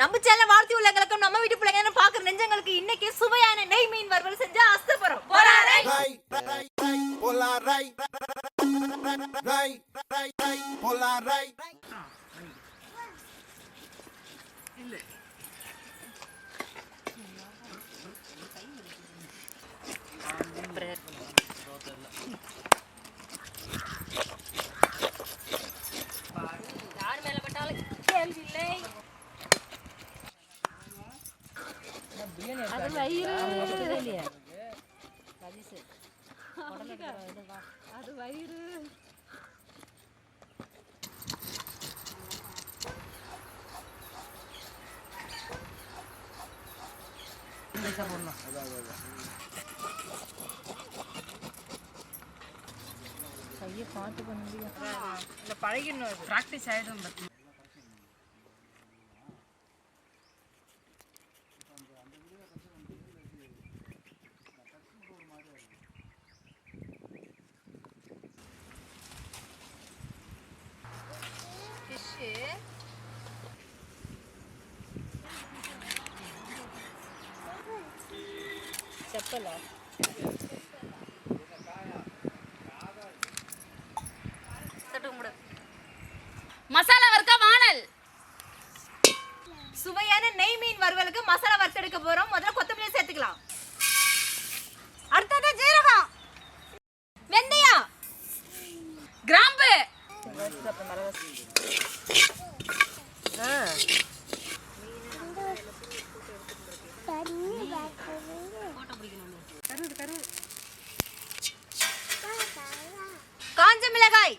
நம்ம சேனல் வாழ்த்தி உள்ளங்களுக்கும் நம்ம வீட்டு பிள்ளைங்க பாக்குற நெஞ்சங்களுக்கு இன்னைக்கு சுவையான நெய் மீன் வறுவல் செஞ்சு அஸ்தப்போறோம் போலாரை? போலாரை. இந்த பழகிடணும் ப்ராக்டிஸ் ஆயிடும் பத்தி చెప్పలా மசாலா வறுக்க வானல் சுவையான நெய் மீன் வறுவலுக்கு மசாலா வறுத்தெடுக்க போறோம் முதல்ல கொத்தமல்லி சேர்த்துக்கலாம் அடுத்தது ஜீரகம் வெந்தயம் கிராம்பு காஞ்ச மிளகாய்.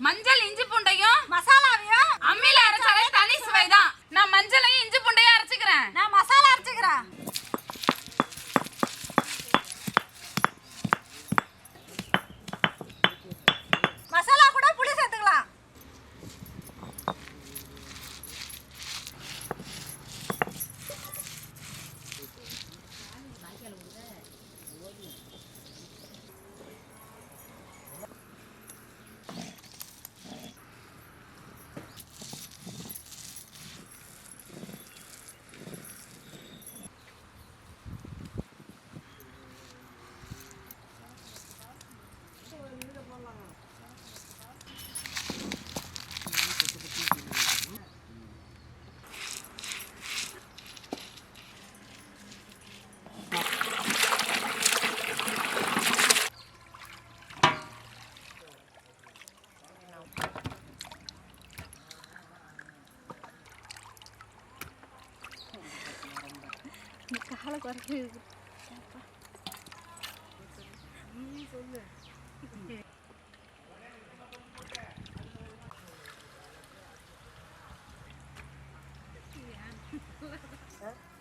மஞ்சள் இஞ்சி பூண்டையும் மசாலாவையும் அம்மியில அரைச்சாலே தனி சுவை தான் நான் மஞ்சளையும் இஞ்சி பூண்டையும் அரைச்சுக்கிறேன். நான் மசாலா அரைச்சுக்கிறேன் மசாலா கூட புளி சேர்த்துக்கலாம்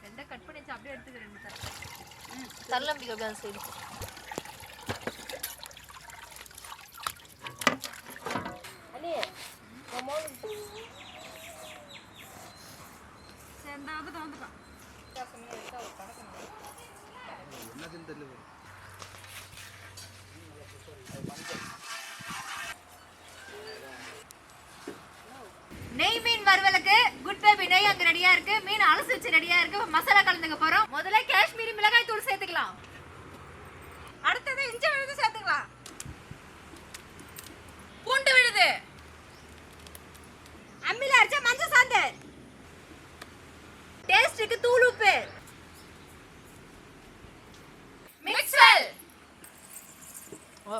ரெண்டை கட் பண்ணி வச்சு அப்படியே எடுத்துக்கிறேன் தள்ளம்பிக்கை அப்படியே சைடு நெய் மீன் வறுவலுக்கு குட் பேபி நெய் அங்க ரெடியா இருக்கு. மீன் அலசி வச்சு ரெடியா இருக்கு. மசாலா கலந்துக்க போறோம். முதல்ல காஷ்மீரி மிளகாய் தூள் சேர்த்துக்கலாம் அடுத்தது இஞ்சி விழுது சேர்த்துக்கலாம் பூண்டு விழுது அம்மில அரைச்ச மஞ்சள் சாந்து டேஸ்டுக்கு தூள் உப்பு மிக்சல்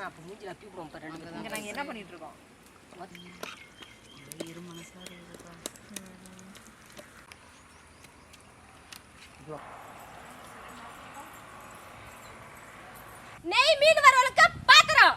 அப்போ மூஞ்சில ரெண்டு இங்க நாங்க என்ன பண்ணிட்டு இருக்கோம்? நெய் மீன் வரவளுக்கு பாத்திரம்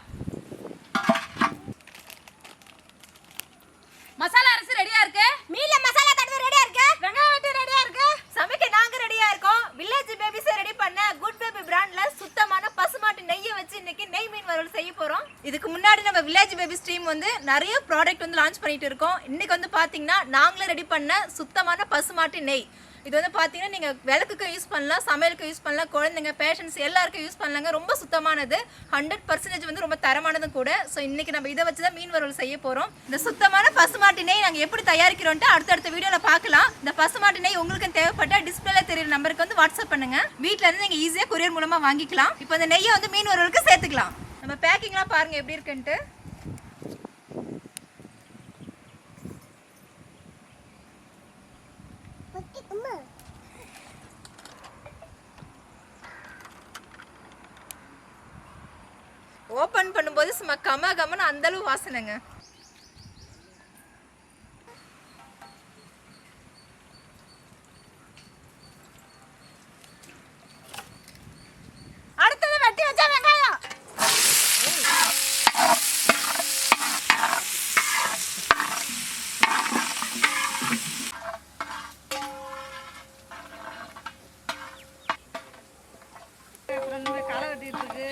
மசாலா அரிசி ரெடியா இருக்கு மீன்ல மசாலா தடவை ரெடியா இருக்கு வெங்காயம் வெட்டி ரெடியா இருக்கு சமைக்க நாங்க ரெடியா இருக்கோம் வில்லேஜ் பேபிஸ் ரெடி பண்ண குட் பேபி பிராண்ட்ல சுத்தமான பசுமாட்டு நெய்யை வச்சு இன்னைக்கு நெய் மீன் வறுவல் செய்ய போகிறோம் இதுக்கு முன்னாடி நம்ம வில்லேஜ் பேபி ஸ்ட்ரீம் வந்து நிறைய ப்ராடக்ட் வந்து லான்ச் பண்ணிட்டு இருக்கோம். இன்னைக்கு வந்து பார்த்தீங்கன்னா நாங்களே ரெடி பண்ண சுத்தமான பசுமாட்டு நெய். இது வந்து பார்த்தீங்கன்னா நீங்கள் விளக்குக்கு யூஸ் பண்ணலாம் சமையலுக்கு யூஸ் பண்ணலாம் குழந்தைங்க பேஷண்ட்ஸ் எல்லாருக்கும் யூஸ் பண்ணலாங்க. ரொம்ப சுத்தமானது. ஹண்ட்ரட் பர்சன்டேஜ் வந்து ரொம்ப தரமானதும் கூட. ஸோ இன்னைக்கு நம்ம இதை வச்சு தான் மீன் வறுவல் செய்ய போகிறோம் இந்த சுத்தமான பசுமாட்டினை நெய் எப்படி தயாரிக்கிறோன்ட்டு அடுத்தடுத்த வீடியோவில் பார்க்கலாம் இந்த பசுமாட்டு நெய் உங்களுக்கு தேவைப்பட்ட டிஸ்பிளேல தெரியுற நம்பருக்கு வந்து வாட்ஸ்அப் பண்ணுங்க. வீட்டில் இருந்து நீங்கள் ஈஸியாக கொரியர் மூலமாக வாங்கிக்கலாம். இப்போ இந்த நெய்யை வந்து மீன் வறுவலுக்கு சேர்த்துக்கலாம். நம்ம பேக்கிங்லாம் பாருங்கள் எப்படி இருக்குன்ட்டு. ஓப்பன் பண்ணும்போது சும்மா கம கமன்னு அந்த அளவு வாசனைங்க அடுத்தது வெட்டி வச்சா வெங்காயம் களை வெட்டிட்டு இருக்கு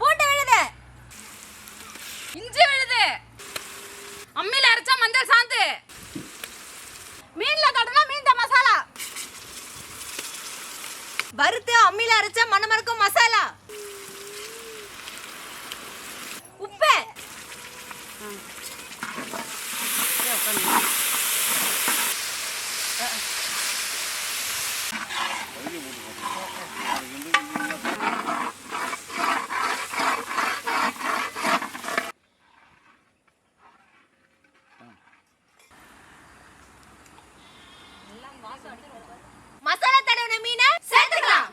பூண்டு விழுது இஞ்சி விழுது. அம்மியில் அரைச்சா மஞ்சள் சாந்து. மீன்ல தடவை மீன் மசாலா. வறுத்து அம்மியில் அரைச்சா மணமணக்கும் மசாலா. உப்பு. உட்காந்து தடவின மீனை சேர்த்துக்கலாம்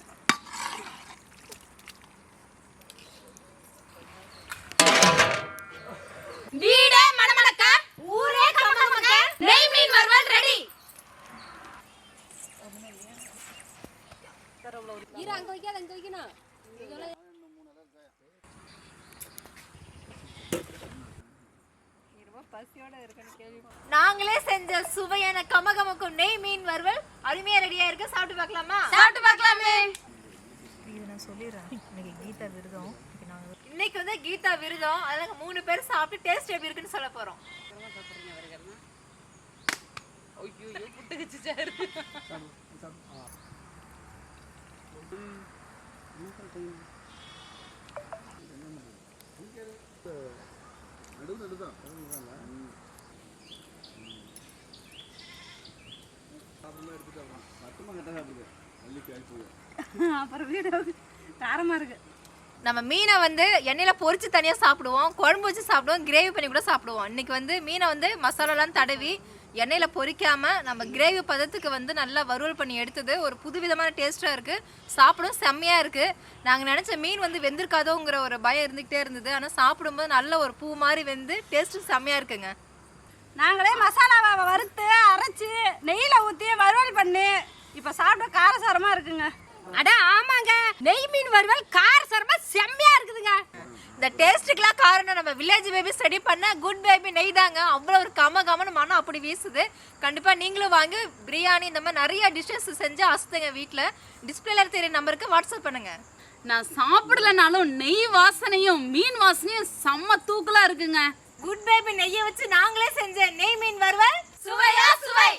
வீடே மணமணக்க ஊரே கமகமக்க நெய் மீன் வறுவல் ரெடி இரு அங்க வைக்காத அங்க வைக்கணும் நாங்களே செஞ்ச சுவையான கமகமக்கும் நெய் மீன் வறுவல் அருமையா ரெடியா இருக்கு. சாப்பிட்டு பார்க்கலாமா? சாப்பிட்டு பார்க்கலாமே. இது நான் சொல்லிடுறேன். இன்னைக்கு கீதா விருதம். இன்னைக்கு வந்து கீதா விருதம். அதனால மூணு பேர் சாப்பிட்டு டேஸ்ட் எப்படி இருக்குன்னு சொல்ல போறோம். ஐயோ அப்புறம் வீடு இருக்கு. நம்ம மீனை வந்து எண்ணெயில் பொரிச்சு தனியா சாப்பிடுவோம் குழம்பு வச்சு சாப்பிடுவோம் கிரேவி பண்ணி கூட சாப்பிடுவோம். இன்னைக்கு வந்து மீனை வந்து மசாலாலாம் தடவி எண்ணெயில பொரிக்காம நம்ம கிரேவி பதத்துக்கு வந்து நல்லா வறுவல் பண்ணி எடுத்தது. ஒரு புதுவிதமான டேஸ்டா இருக்கு. சாப்பிடும் செம்மையா இருக்கு. நாங்க நினைச்ச மீன் வந்து வெந்திருக்காதோங்கிற ஒரு பயம் இருந்துகிட்டே இருந்தது. ஆனா சாப்பிடும்போது நல்ல ஒரு பூ மாதிரி வெந்து டேஸ்ட் செம்மையா இருக்குங்க. நாங்களே மசாலாவை வறுத்து அரைச்சு நெய்யில ஊற்றி வறுவல் பண்ணி இப்போ சாப்பிட காரசாரமா இருக்குங்க. அட ஆமாங்க. நெய் மீன் வறுவல் காரசாரமா செம்மையா இருக்குதுங்க. இந்த டேஸ்ட்டுக்கெல்லாம் காரணம் நம்ம வில்லேஜ் பேபிஸ் ரெடி பண்ண குட் பேபி நெய் தாங்க. அவ்வளோ ஒரு கம கமன்னு மனம் அப்படி வீசுது. கண்டிப்பாக நீங்களும் வாங்கி பிரியாணி இந்த மாதிரி நிறைய டிஷ்ஷஸ் செஞ்சு அசுத்துங்க வீட்டில் டிஸ்பிளேல தெரிய நம்பருக்கு வாட்ஸ்அப் பண்ணுங்க. நான் சாப்பிடலனாலும் நெய் வாசனையும் மீன் வாசனையும் செம்ம தூக்கலா இருக்குங்க. குட் பேபி நெய்யை வச்சு நாங்களே செஞ்ச நெய் மீன் வறுவல்? சுவையா சுவை!